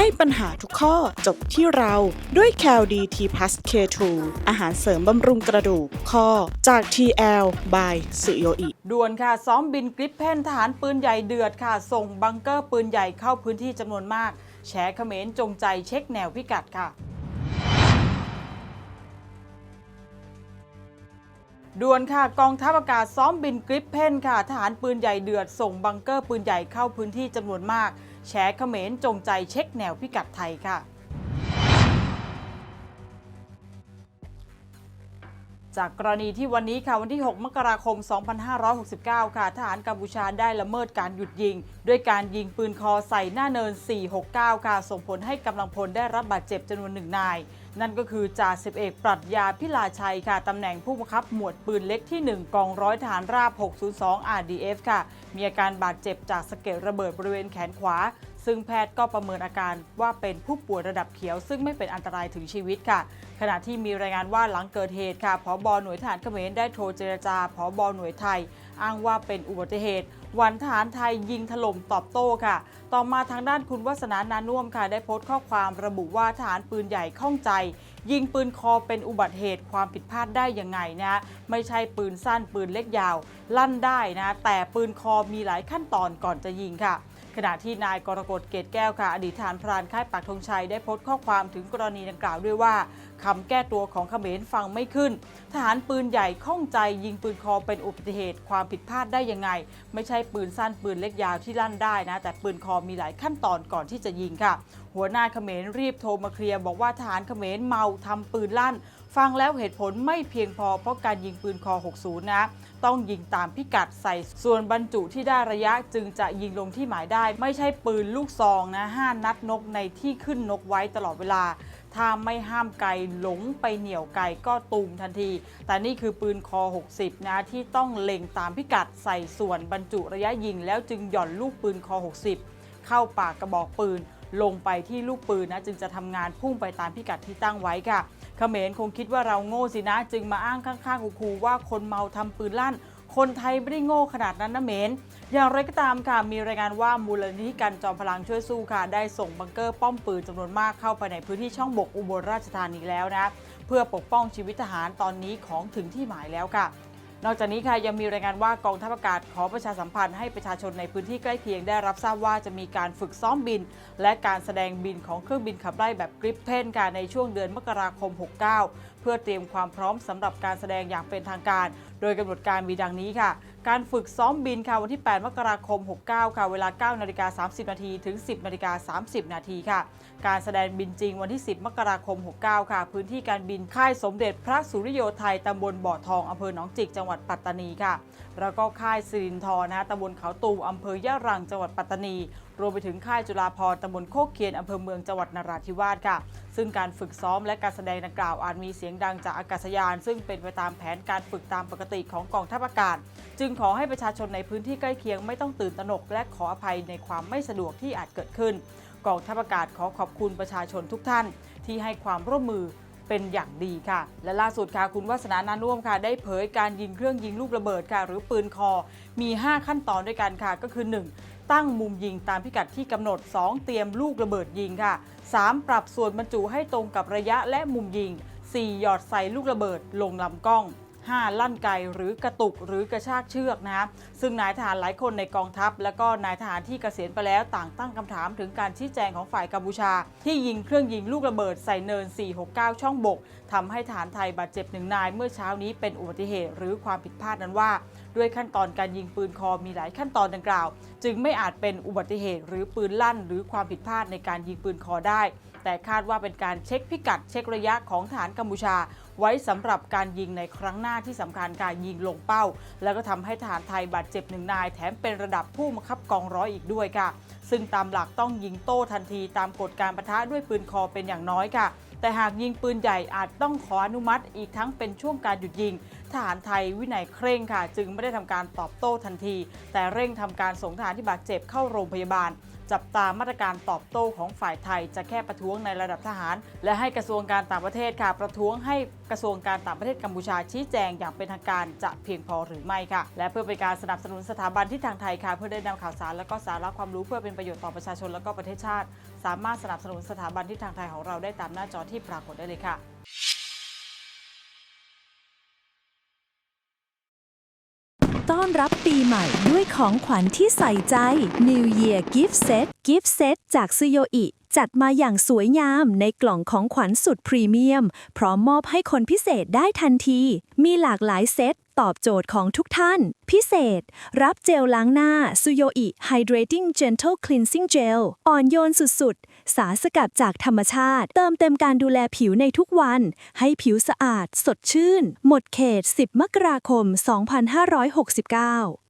ให้ปัญหาทุกข้อจบที่เราด้วย c a l d t p l u s K2 อาหารเสริมบำรุงกระดูกข้อจาก TL by สุโยอิด่วนค่ะ ซ้อมบินกริปเพนทหารปืนใหญ่เดือดค่ะ ส่งบังเกอร์ปืนใหญ่เข้าพื้นที่จำนวนมาก แฉเขมรจงใจเช็คแนวพิกัดค่ะ ด่วนค่ะกองทัพอากาศซ้อมบินกริปเพนค่ะทหารปืนใหญ่เดือดส่งบังเกอร์ปืนใหญ่เข้าพื้นที่จำนวนมาก แฉเขมรจงใจเช็คแนวพิกัดไทยค่ะ จากกรณีที่วันนี้ค่ะวันที่ 6 มกราคม 2569 ค่ะทหารกัมพูชาได้ละเมิดการหยุดยิง ด้วยการยิงปืนคอใส่หน้าเนิน 469 ค่ะ ส่งผลให้กำลังพลได้รับบาดเจ็บจำนวนหนึ่งนาย นั่นก็คือจ่าสิบเอกปรัชญาพิลาชัยค่ะตำแหน่งผู้บังคับหมวดปืนเล็กที่ 1 กองร้อยทหารราบ 602 RDF ค่ะ มีอาการบาดเจ็บจากสะเก็ดระเบิดบริเวณแขนขวา ซึ่งแพทย์ก็ประเมินอาการว่าเป็นผู้ป่วยระดับเขียว ซึ่งไม่เป็นอันตรายถึงชีวิตค่ะ ขณะที่มีรายงานว่าหลังเกิดเหตุค่ะผบหน่วยทหารเขมรได้โทรเจรจาผบหน่วยไทย อ้างว่าเป็นอุบัติเหตุ วันทหารไทยยิงถล่มตอบโต้ค่ะ ต่อมาทางด้านคุณวัฒนานานุ่มค่ะ ได้โพสต์ข้อความระบุว่าทหารปืนใหญ่ข้องใจ ยิงปืนคอเป็นอุบัติเหตุความผิดพลาดได้ยังไงนะไม่ใช่ปืนสั้นปืนเล็กยาว ลั่นได้นะแต่ปืนคอมีหลายขั้นตอนก่อนจะยิงค่ะ ขณะที่นายกรกฎเกตแก้วค่ะอดีตทหารพรานค่ายปักธงชัยได้โพสต์ข้อความถึงกรณีดังกล่าวด้วยว่าคำแก้ตัวของเขมรฟังไม่ขึ้น ทหารปืนใหญ่ข้องใจยิงปืนคอเป็นอุบัติเหตุความผิดพลาดได้ยังไง ไม่ใช่ปืนสั้นปืนเล็กยาวที่ลั่นได้นะ แต่ปืนคอมีหลายขั้นตอนก่อนที่จะยิงค่ะ หัวหน้าเขมรรีบโทรมาเคลียร์บอกว่าทหารเขมรเมาทำปืนลั่น ฟังแล้วเหตุผลไม่เพียงพอเพราะการยิงปืนคอ 60 นะ ต้องยิงตามพิกัดใส่ส่วนบรรจุที่ได้ระยะจึงจะยิงลงที่หมายได้ ไม่ใช่ปืนลูกซองนะห้านัดนกในที่ขึ้นนกไว้ตลอดเวลา ถ้าไม่ห้ามไกลหลงไปเหนี่ยวไกลก็ตูมทันที แต่นี่คือปืนคอ 60 นะที่ต้องเล็งตามพิกัดใส่ส่วนบรรจุระยะยิงแล้วจึงหย่อนลูกปืนคอ 60 เข้าปากกระบอกปืน ลงไปที่ลูกปืนนะจึงจะทำงานพุ่งไปตามพิกัดที่ตั้งไว้ค่ะเขมรคงคิดว่าเราโง่สินะ จึงมาอ้างข้างๆคูว่าคนเมาทำปืนลั่น คนไทยไม่ได้โง่ขนาดนั้นนะเมน อย่างไรก็ตามค่ะมีรายงานว่ามูลนิธิกันจอมพลังช่วยสู้ค่ะ ได้ส่งบังเกอร์ป้อมปืนจำนวนมากเข้าไปในพื้นที่ช่องบกอุบลราชธานีแล้วนะเพื่อปกป้องชีวิตทหารตอนนี้ของถึงที่หมายแล้วค่ะ นอกจากนี้ค่ะยังมีรายงานว่ากองทัพอากาศขอประชาสัมพันธ์ให้ประชาชนในพื้นที่ใกล้เคียงได้รับทราบว่าจะมีการฝึกซ้อมบิน และการแสดงบินของเครื่องบินขับไล่แบบกริปเพนการในช่วงเดือนมกราคม 69 พื่อเตรียมความพร้อมสำหรับการแสดงอย่างเป็นทางการ โดยกำหนดการมีดังนี้ค่ะ การฝึกซ้อมบินค่ะวันที่ 8 มกราคม 69 ค่ะ เวลา 9 นาฬิกา 30 นาทีถึง 10 นาฬิกา 30 นาทีค่ะ การแสดงบินจริงวันที่ 10 มกราคม 69 ค่ะ พื้นที่การบินค่ายสมเด็จพระสุริโยไทยตำบลบ่อทองอำเภอหนองจิกจังหวัดปัตตานีค่ะ แล้วก็ค่ายสิรินทรนะตำบลเขาตูมอำเภอยะรังจังหวัดปัตตานี รวมไปถึงค่ายจุฬาภรตำบลโคกเคียนอำเภอเมืองจังหวัดนราธิวาสค่ะ ซึ่งการฝึกซ้อมและการแสดงดังกล่าวอาจมีเสียงดังจากอากาศยาน ซึ่งเป็นไปตามแผนการฝึกตามปกติของกองทัพอากาศ จึงขอให้ประชาชนในพื้นที่ใกล้เคียงไม่ต้องตื่นตระหนก และขออภัยในความไม่สะดวกที่อาจเกิดขึ้น กองทัพอากาศขอขอบคุณประชาชนทุกท่าน ที่ให้ความร่วมมือ เป็นอย่างดีค่ะ และล่าสุดค่ะคุณวัฒนานานุ่วมค่ะ ได้เผยการยิงเครื่องยิงลูกระเบิดค่ะ หรือปืนคอ มี 5 ขั้นตอนด้วยกันค่ะ ก็คือ 1. ตั้งมุมยิงตามพิกัดที่กำหนด 2. เตรียมลูกระเบิดยิงค่ะ 3. ปรับส่วนบรรจุให้ตรงกับระยะและมุมยิง 4. หยอดใส่ลูกระเบิดลงลำกล้อง 5. ลั่นไกหรือกระตุกหรือกระชากเชือกนะ ซึ่งนายทหารหลายคนในกองทัพ และก็นายทหารที่เกษียณไปแล้วต่างตั้งคำถามถึงการชี้แจงของฝ่ายกัมพูชา ที่ยิงเครื่องยิงลูกระเบิดใส่เนิน 469 ช่องบกทำให้ทหารไทยบาดเจ็บหนึ่งนายเมื่อเช้านี้เป็นอุบัติเหตุหรือความผิดพลาดนั้นว่า ด้วยขั้นตอนการยิงปืนคอมีหลายขั้นตอนดังกล่าว จึงไม่อาจเป็นอุบัติเหตุ หรือปืนลั่น หรือความผิดพลาดในการยิงปืนคอได้ แต่คาดว่าเป็นการเช็คพิกัดเช็คระยะของฐานกัมพูชา ไว้สำหรับการยิงในครั้งหน้าที่สำคัญการยิงลงเป้า แล้วก็ทำให้ทหารไทยบาดเจ็บหนึ่งนาย แถมเป็นระดับผู้บังคับกองร้อยอีกด้วยค่ะ ซึ่งตามหลักต้องยิงโต้ทันทีตามกฎการประทะด้วยปืนคอเป็นอย่างน้อยค่ะแต่หากยิงปืนใหญ่อาจต้องขออนุมัติอีกทั้งเป็นช่วงการหยุดยิง ทหารไทยวินัยเคร่งค่ะ จึงไม่ได้ทำการตอบโต้ทันที แต่เร่งทำการส่งทหารที่บาดเจ็บเข้าโรงพยาบาล จับตามาตรการตอบโต้ของฝ่ายไทย จะแค่ประท้วงในระดับทหาร และให้กระทรวงการต่างประเทศค่ะ ประท้วงให้กระทรวงการต่างประเทศกัมพูชาชี้แจงอย่างเป็นทางการจะเพียงพอหรือไม่ค่ะ และเพื่อเป็นการสนับสนุนสถาบันที่ทางไทยค่ะ เพื่อได้นำข่าวสารและก็สาระความรู้เพื่อเป็นประโยชน์ต่อประชาชนและก็ประเทศชาติ สามารถสนับสนุนสถาบันที่ทางไทยของเราได้ตามหน้าจอที่ปรากฏได้เลยค่ะ ต้อนรับปีใหม่ด้วยของขวัญที่ใส่ใจ New Year Gift Set Gift Set จากซโยอิจัดมาอย่างสวยงามในกล่องของขวัญสุดพรีเมียม พร้อมมอบให้คนพิเศษได้ทันที มีหลากหลายเซต ตอบโจทย์ของทุกท่าน พิเศษ รับเจลล้างหน้าซูโยอิ Hydrating Gentle Cleansing Gel อ่อนโยนสุดๆ สารสกัดจากธรรมชาติ เติมเต็มการดูแลผิวในทุกวัน ให้ผิวสะอาด สดชื่น หมดเขต 10 มกราคม 2569